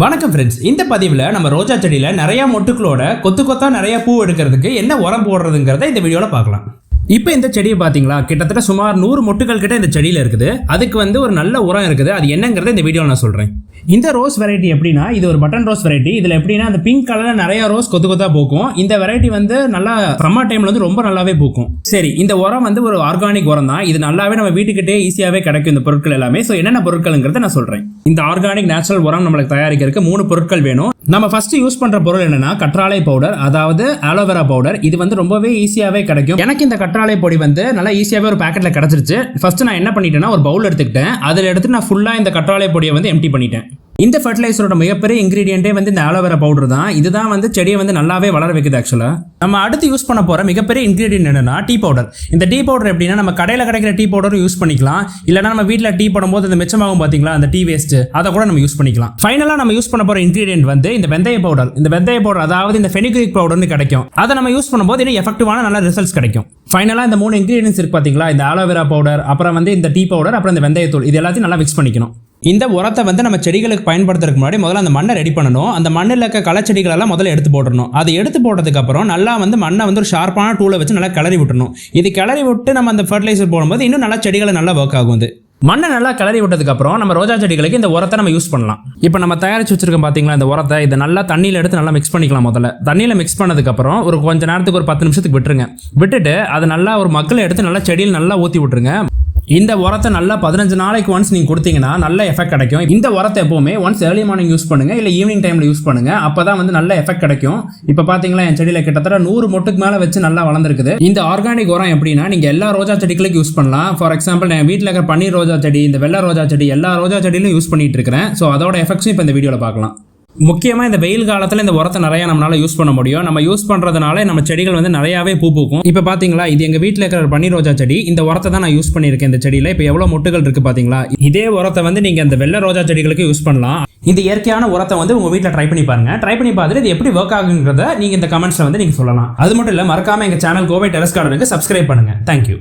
வணக்கம் ஃப்ரெண்ட்ஸ் இந்த பதிவில் நம்ம ரோஜா செடியில் நிறையா மொட்டுக்களோட கொத்து கொத்தாக நிறையா பூ எடுக்கிறதுக்கு என்ன உரம் போடுறதுங்கிறத இந்த வீடியோவில் பார்க்கலாம். இப்போ இந்த செடியை பார்த்தீங்களா கிட்டத்தட்ட சுமார் நூறு மொட்டுகள் கிட்ட இந்த செடியில் இருக்குது. அதுக்கு வந்து ஒரு நல்ல உரம் இருக்குது. அது என்னங்கிறத இந்த வீடியோவில் நான் சொல்கிறேன் இந்த ரோஸ் வெரைட்டி எப்படின்னா இது ஒரு பட்டன் ரோஸ் வெரைட்டி இதில் எப்படின்னா அந்த பிங்க் கலரில் நிறைய ரோஸ் கொத்து கொத்தா பூக்கும். இந்த வெரைட்டி வந்து நல்லா சம்மர் டைமில் வந்து ரொம்ப நல்லாவே பூக்கும். சரி இந்த உரம் வந்து ஒரு ஆர்கானிக் உரம் தான். இது நல்லாவே நம்ம வீட்டுக்கிட்டே ஈஸியாகவே கிடைக்கும் இந்த பொருட்கள் எல்லாமே. ஸோ என்னென்ன பொருட்கள்ங்கிறத நான் சொல்கிறேன் இந்த ஆர்கானிக் நேச்சுரல் உரம் நம்மளுக்கு தயாரிக்கிறதுக்கு மூணு பொருட்கள் வேணும். நம்ம ஃபஸ்ட்டு யூஸ் பண்ணுற பொருள் என்னென்னா கற்றாழை பவுடர் அதாவது ஆலோவேரா பவுடர் இது வந்து ரொம்பவே ஈஸியாகவே கிடைக்கும். எனக்கு இந்த கற்றாழை பொடி வந்து நல்லா ஈஸியாகவே ஒரு பேக்கெட்டில் கிடச்சிருச்சு. ஃபஸ்ட்டு நான் என்ன பண்ணிட்டேன்னா ஒரு பவுல் எடுத்துக்கிட்டேன். அதில் எடுத்து நான் ஃபுல்லாக இந்த கற்றாழை பொடியை வந்து எம்டி பண்ணிட்டேன். இந்த ஃபர்டிலைசரோட மிகப்பெரிய இன்கிரீடியன்ட்டே வந்து இந்த ஆலோவேரா பவுடர் தான். இதுதான் வந்து செடியை வந்து நல்லாவே வளர வைக்குது ஆக்சுவலாக நம்ம அடுத்து யூஸ் பண்ண போகிற மிகப்பெரிய இன்கிரீடியன்ட் என்னன்னா டீ பவுடர் இந்த டீ பவுடர் எப்படின்னா நம்ம கடையில் கிடைக்கிற டீ பவுடர் யூஸ் பண்ணிக்கலாம். இல்லைனா நம்ம வீட்டில் டீ போடும்போது அந்த மிச்சமாகும் பார்த்தீங்களா அந்த டீ வேஸ்ட் அதை கூட நம்ம யூஸ் பண்ணிக்கலாம். ஃபைனலாக நம்ம யூஸ் பண்ண போகிற இன்கிரீடியன்ட் வந்து இந்த வெந்தய பவுடர் இந்த வெந்தய பவுடர் அதாவது இந்த ஃபெனிக்ரிக் பவுடர்னு கிடைக்கும். அதை நம்ம யூஸ் பண்ணும்போது இன்னும் எஃபெக்டிவான நல்ல ரிசல்ட்ஸ் கிடைக்கும். ஃபைனலாக இந்த மூணு இன்கிரீடியன்ஸ் இருக்கு பார்த்தீங்களா இந்த ஆலோவேரா பவுடர் அப்புறம் வந்து இந்த டீ பவுடர் அப்புறம் இந்த வெந்தயத்தூள் இது எல்லாத்தையும் நல்லா மிக்ஸ் பண்ணிக்கணும். இந்த உரத்தை வந்து நம்ம செடிகளுக்கு பயன்படுத்துறதுக்கு முன்னாடி முதல்ல அந்த மண்ணை ரெடி பண்ணணும். அந்த மண்ணில் இருக்க களச்செடிகள் எல்லாம் முதல்ல எடுத்து போட்டுடணும் அதை எடுத்து போட்டதுக்கப்புறம் நல்லா வந்து மண்ணை வந்து ஒரு ஷார்ப்பான டூலை வச்சு நல்லா கிளறி விட்டுணும் இது கிளறி விட்டு நம்ம அந்த ஃபர்டிலைசர் போடும்போது இன்னும் நல்லா செடிகளை நல்லா ஒர்க் ஆகும் வந்து மண்ணை நல்லா கிளறி விட்டதுக்கப்புறம் நம்ம ரோஜா செடிகளுக்கு இந்த உரத்தை நம்ம யூஸ் பண்ணலாம். இப்போ நம்ம தயாரிச்சு வச்சிருக்கோம் பார்த்தீங்களா இந்த உரத்தை இதை நல்லா தண்ணியில் எடுத்து நல்லா மிக்ஸ் பண்ணிக்கலாம் முதல்ல. தண்ணியில் மிக்ஸ் பண்ணதுக்கப்புறம் ஒரு கொஞ்சம் நேரத்துக்கு ஒரு பத்து நிமிஷத்துக்கு விட்டுருங்க. விட்டுட்டு அதை நல்லா ஒரு மக்களை எடுத்து நல்லா செடியில் நல்லா ஊற்றி விட்டுருங்க. இந்த உரத்தை நல்லா பதினஞ்சு நாளைக்கு ஒன்ஸ் நீங்கள் கொடுத்தீங்கன்னா நல்ல எஃபெக்ட் கிடைக்கும். இந்த உரத்தை எப்போவுமே ஒன்ஸ் ஏர்லி மார்னிங் யூஸ் பண்ணுங்கள் இல்லை ஈவினிங் டைமில் யூஸ் பண்ணுங்கள் அப்போ தான் வந்து நல்ல எஃபெக்ட் கிடைக்கும். இப்போ பார்த்தீங்களா என் செடியில் கிட்டத்தட்ட நூறு மொட்டுக்கு மேலே வச்சு நல்லா வளர்ந்துருக்குது. இந்த ஆர்கானிக் உரம் எப்படின்னா நீங்கள் எல்லா ரோஜா செடிகளுக்கும் யூஸ் பண்ணலாம். ஃபார் எக்ஸாம்பிள் நான் வீட்டில் இருக்கிற பன்னீர் ரோஜா செடி இந்த வெள்ளை ரோஜா செடி எல்லா ரோஜா செடியிலும் யூஸ் பண்ணிட்டு இருக்கிறேன். ஸோ அதோட எஃபெக்ட்ஸும் இப்போ இந்த வீடியோவில் பார்க்கலாம். முக்கியமாக இந்த வெயில் காலத்தில் இந்த உரத்தை நிறையா நம்மளால் யூஸ் பண்ண முடியும். நம்ம யூஸ் பண்ணுறதுனால நம்ம செடிகள் வந்து நிறையாவே பூ பூக்கும். இப்போ பார்த்தீங்களா இது எங்கள் வீட்டில் இருக்கிற பன்னீர் ரோஜா செடி. இந்த உரத்தை தான் நான் யூஸ் பண்ணியிருக்கேன் இந்த செடியில். இப்போ எவ்வளோ முட்டுகள் இருக்குது பார்த்தீங்களா இதே உரத்தை வந்து நீங்கள் இந்த வெள்ளை ரோஜா செடிகளுக்கு யூஸ் பண்ணலாம். இந்த இயற்கையான உரத்தை வந்து உங்கள் வீட்டில் ட்ரை பண்ணி பாருங்க. ட்ரை பண்ணி பார்த்துட்டு இது எப்படி ஒர்க் ஆகுங்கிறத நீங்கள் இந்த கமெண்ட்ஸில் வந்து நீங்கள் சொல்லலாம். அது மட்டும் இல்லை மறக்காமல் எங்கள் சேனல் கோவை டெரஸ் கார்டனுக்கு சப்ஸ்கிரைப் பண்ணுங்க. Thank you